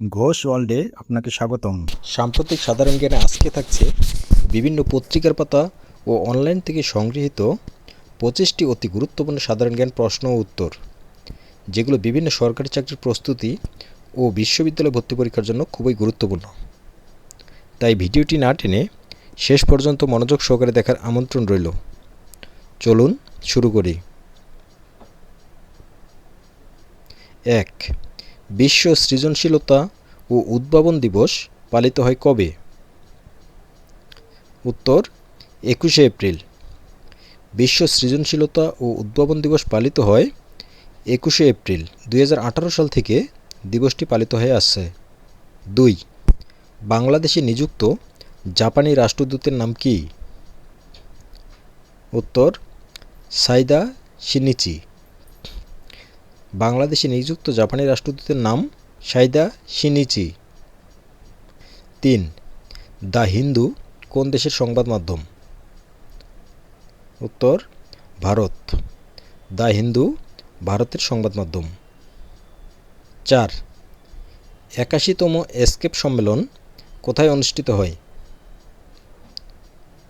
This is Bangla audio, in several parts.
ঘোষ ওয়ার্ল্ডে আপনাকে স্বাগতম। সাম্প্রতিক সাধারণ জ্ঞানে আজকে থাকছে বিভিন্ন পত্রিকার পাতা ও অনলাইন থেকে সংগৃহীত পঁচিশটি অতি গুরুত্বপূর্ণ সাধারণ জ্ঞান প্রশ্ন ও উত্তর, যেগুলো বিভিন্ন সরকারি চাকরির প্রস্তুতি ও বিশ্ববিদ্যালয় ভর্তি পরীক্ষার জন্য খুবই গুরুত্বপূর্ণ। তাই ভিডিওটি না টেনে শেষ পর্যন্ত মনোযোগ সহকারে দেখার আমন্ত্রণ রইল। চলুন শুরু করি। এক বিশ্ব সৃজনশীলতা ও উদ্ভাবন দিবস পালিত হয় কবে? উত্তর, একুশে এপ্রিল। বিশ্ব সৃজনশীলতা ও উদ্ভাবন দিবস পালিত হয় একুশে এপ্রিল, দুই হাজার আঠারো সাল থেকে দিবসটি পালিত হয়ে আসছে। দুই, বাংলাদেশে নিযুক্ত জাপানি রাষ্ট্রদূতের নাম কি? উত্তর, সাইদা শিনিচি। বাংলাদেশে নিযুক্ত জাপানি রাষ্ট্রদূতের নাম সাইদা শিনিচি। তিন, দ্য হিন্দু কোন দেশের সংবাদ মাধ্যম? উত্তর, ভারত। দ্য হিন্দু ভারতের সংবাদ মাধ্যম। চার, একাশিতম এসকেপ সম্মেলন কোথায় অনুষ্ঠিত হয়?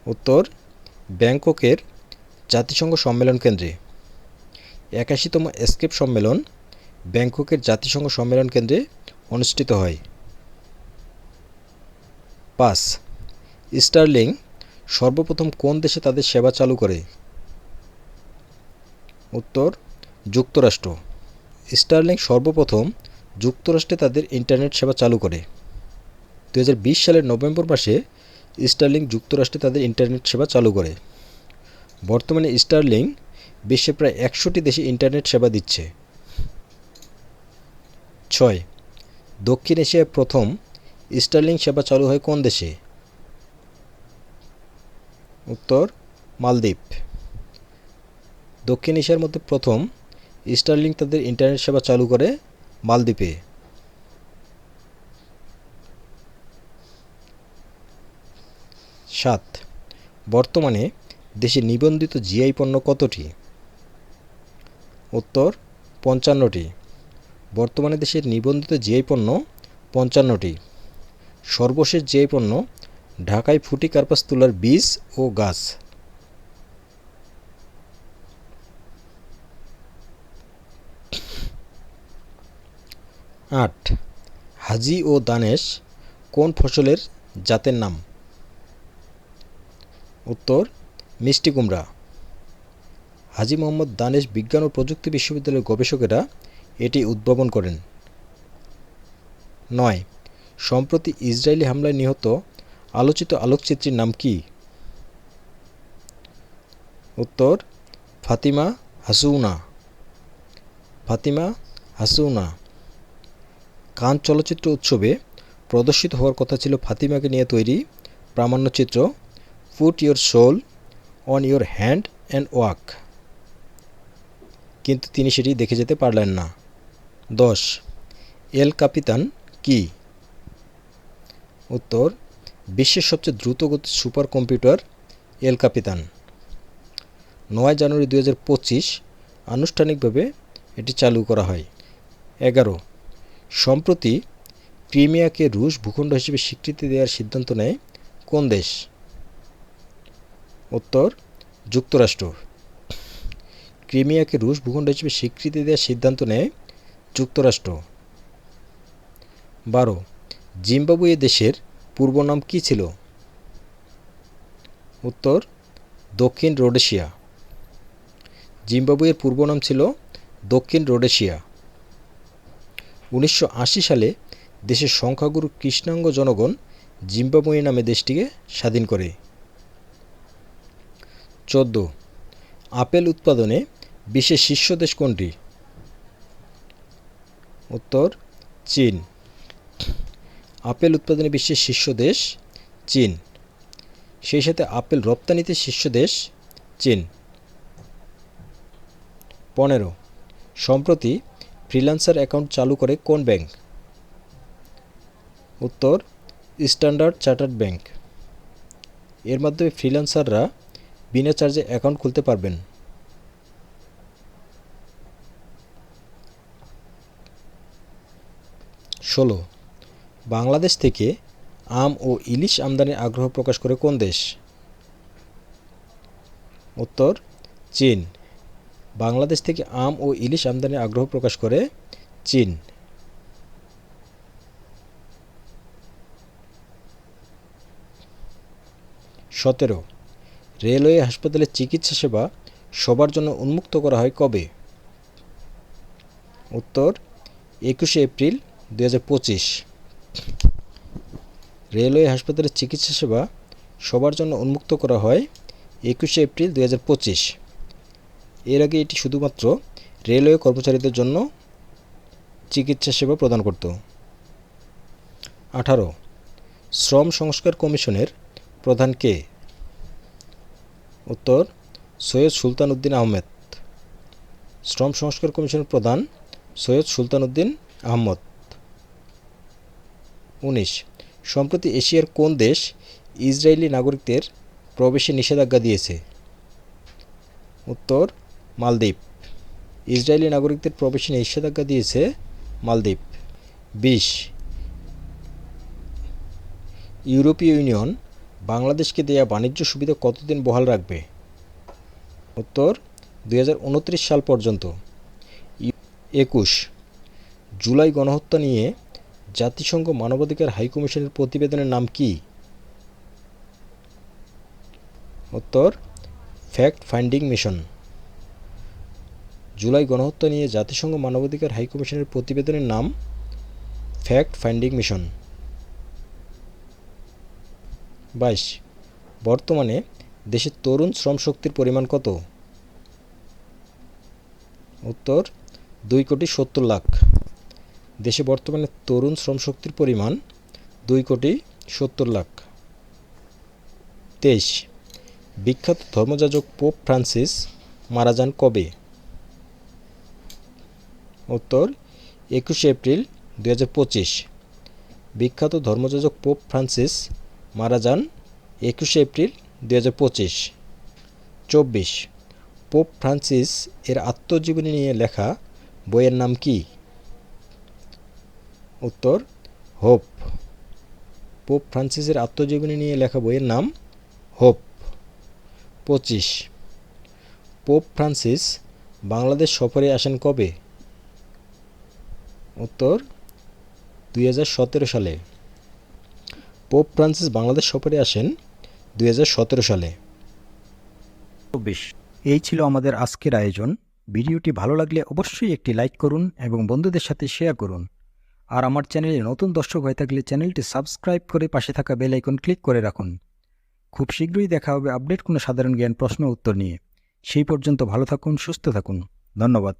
উত্তর, ব্যাংককের জাতিসংঘ সম্মেলন কেন্দ্রে। একাশিতম এসকেপ সম্মেলন ব্যাংককের জাতিসংঘ সম্মেলন কেন্দ্রে অনুষ্ঠিত হয়। পাঁচ, স্টার্লিং সর্বপ্রথম কোন দেশে তাদের সেবা চালু করে? উত্তর, যুক্তরাষ্ট্র। স্টার্লিং সর্বপ্রথম যুক্তরাষ্ট্রে তাদের ইন্টারনেট সেবা চালু করে। দুহাজার বিশ সালের নভেম্বর মাসে স্টার্লিং যুক্তরাষ্ট্রে তাদের ইন্টারনেট সেবা চালু করে। বর্তমানে স্টার্লিং বিশ্বে প্রায় একশোটি দেশে ইন্টারনেট সেবা দিচ্ছে। ছয়, দক্ষিণ এশিয়ায় প্রথম স্টার্লিং সেবা চালু হয় কোন দেশে? উত্তর, মালদ্বীপ। দক্ষিণ এশিয়ার মধ্যে প্রথম স্টার্লিং তাদের ইন্টারনেট সেবা চালু করে মালদ্বীপে। সাত, বর্তমানে দেশে নিবন্ধিত জিআই পণ্য কতটি? উত্তর, পঞ্চান্নটি। বর্তমানে দেশের নিবন্ধিত জিআই পণ্য, পঞ্চান্নটি। সর্বশেষ জিআই পণ্য, ঢাকায় ফুটি কার্পাস তুলার বীজ ও গাছ। আট। হাজি ও দানেশ, কোন ফসলের জাতের নাম? উত্তর, মিষ্টি কুমড়া। হাজি মোহাম্মদ দানেশ বিজ্ঞান ও প্রযুক্তি বিশ্ববিদ্যালয়ের গবেষকেরা এটি উদ্ভাবন করেন। নয়, সম্প্রতি ইসরায়েলি হামলায় নিহত আলোচিত আলোকচিত্রীর নাম কি? উত্তর, ফাতিমা হাসুনা। ফাতিমা হাসুনা। কান চলচ্চিত্র উৎসবে প্রদর্শিত হওয়ার কথা ছিল ফাতিমাকে নিয়ে তৈরি প্রামাণ্যচিত্র put your soul on your hand and walk কিন্তু তিনি সেটি দেখে যেতে পারলেন না। দশ, এল কাপিতান কি? উত্তর, বিশ্বের সবচেয়ে দ্রুতগতির সুপার কম্পিউটার এল কাপিতান। নয় জানুয়ারি দু হাজার পঁচিশ, আনুষ্ঠানিকভাবে এটি চালু করা হয়। এগারো, সম্প্রতি ক্রিমিয়াকে রুশ ভূখণ্ড হিসেবে স্বীকৃতি দেওয়ার সিদ্ধান্ত নেয় কোন দেশ? উত্তর, যুক্তরাষ্ট্র। ক্রিমিয়াকে রুশ ভূখণ্ড হিসেবে স্বীকৃতি দেওয়ার সিদ্ধান্ত নেয় যুক্তরাষ্ট্র। বারো, জিম্বাবুয়ে দেশের পূর্ব নাম কী ছিল? উত্তর, দক্ষিণ রোডেশিয়া। জিম্বাবুয়ের পূর্ব নাম ছিল দক্ষিণ রোডেশিয়া। উনিশশো আশি সালে দেশের সংখ্যাগুরু কৃষ্ণাঙ্গ জনগণ জিম্বাবুয়ে নামে দেশটিকে স্বাধীন করে। চোদ্দ, আপেল উৎপাদনে বিশ্বের শীর্ষ দেশ কোনটি? উত্তর, চীন। আপেল উৎপাদনে বিশ্বের শীর্ষ দেশ, চীন। সেই সাথে আপেল রপ্তানিতে শীর্ষ দেশ, চীন। পনেরো, সম্প্রতি ফ্রিল্যান্সার অ্যাকাউন্ট চালু করে কোন ব্যাংক? উত্তর, স্ট্যান্ডার্ড চার্টার্ড ব্যাংক। এর মাধ্যমে ফ্রিল্যান্সাররা বিনা চার্জে অ্যাকাউন্ট খুলতে পারবেন। ষোলো। বাংলাদেশ থেকে আম ও ইলিশ আমদানির আগ্রহ প্রকাশ করে কোন দেশ? উত্তর, চীন। বাংলাদেশ থেকে আম ও ইলিশ আমদানির আগ্রহ প্রকাশ করে চীন। সতেরো। রেলওয়ে হাসপাতালে চিকিৎসা সেবা সবার জন্য উন্মুক্ত করা হয় কবে? উত্তর, একুশে এপ্রিল দু হাজার পঁচিশ। রেলওয়ে হাসপাতালের চিকিৎসা সেবা সবার জন্য উন্মুক্ত করা হয় একুশে এপ্রিল দু এর আগে এটি শুধুমাত্র রেলওয়ে কর্মচারীদের জন্য চিকিৎসা সেবা প্রদান করত। আঠারো, শ্রম সংস্কার কমিশনের প্রধান কে? উত্তর, সৈয়দ সুলতান উদ্দিন আহমেদ। শ্রম সংস্কার কমিশনের প্রধান সৈয়দ সুলতান উদ্দিন আহমদ। উনিশ। সম্প্রতি এশিয়ার কোন দেশ ইসরায়েলি নাগরিকদের প্রবেশে নিষেধাজ্ঞা দিয়েছে? উত্তর, মালদ্বীপ। ইসরায়েলি নাগরিকদের প্রবেশে নিষেধাজ্ঞা দিয়েছে মালদ্বীপ। বিশ। ইউরোপীয় ইউনিয়ন বাংলাদেশকে দেয়া বাণিজ্য সুবিধা কতদিন বহাল রাখবে? উত্তর দু হাজার উনত্রিশ সাল পর্যন্ত। একুশ। জুলাই গণহত্যা নিয়ে জাতিসংঘ মানবাধিকার হাইকমিশনের প্রতিবেদনের নাম কি? উত্তর, ফ্যাক্ট ফাইন্ডিং মিশন। জুলাই গণহত্যা নিয়ে জাতিসংঘ মানবাধিকার হাইকমিশনের প্রতিবেদনের নাম, ফ্যাক্ট ফাইন্ডিং মিশন। বাইশ, বর্তমানে দেশের তরুণ শ্রম শক্তির পরিমাণ কত? উত্তর, দুই কোটি সত্তর লাখ। দেশে বর্তমানে তরুণ শ্রমশক্তির পরিমাণ দুই কোটি সত্তর লাখ। তেইশ, বিখ্যাত ধর্মযাজক পোপ ফ্রান্সিস মারা যান কবে? উত্তর, একুশে এপ্রিল দু হাজার পঁচিশ। বিখ্যাত ধর্মযাজক পোপ ফ্রান্সিস মারা যান একুশে এপ্রিল দু হাজার পঁচিশ। চব্বিশ, পোপ ফ্রান্সিস এর আত্মজীবনী নিয়ে লেখা বইয়ের নাম কি? উত্তর, হোপ। পোপ ফ্রান্সিসের আত্মজীবনী নিয়ে লেখা বইয়ের নাম হোপ। পঁচিশ, পোপ ফ্রান্সিস বাংলাদেশ সফরে আসেন কবে? উত্তর, দুই হাজার সতেরো সালে। পোপ ফ্রান্সিস বাংলাদেশ সফরে আসেন দুই হাজার সতেরো সালে। চব্বিশ, এই ছিল আমাদের আজকের আয়োজন। ভিডিওটি ভালো লাগলে অবশ্যই একটি লাইক করুন এবং বন্ধুদের সাথে শেয়ার করুন। আর আমার চ্যানেলে নতুন দর্শক হয়ে থাকলে চ্যানেলটি সাবস্ক্রাইব করে পাশে থাকা বেল আইকন ক্লিক করে রাখুন। খুব শীঘ্রই দেখা হবে আপডেট কোনো সাধারণ জ্ঞান প্রশ্ন উত্তর নিয়ে। সেই পর্যন্ত ভালো থাকুন, সুস্থ থাকুন। ধন্যবাদ।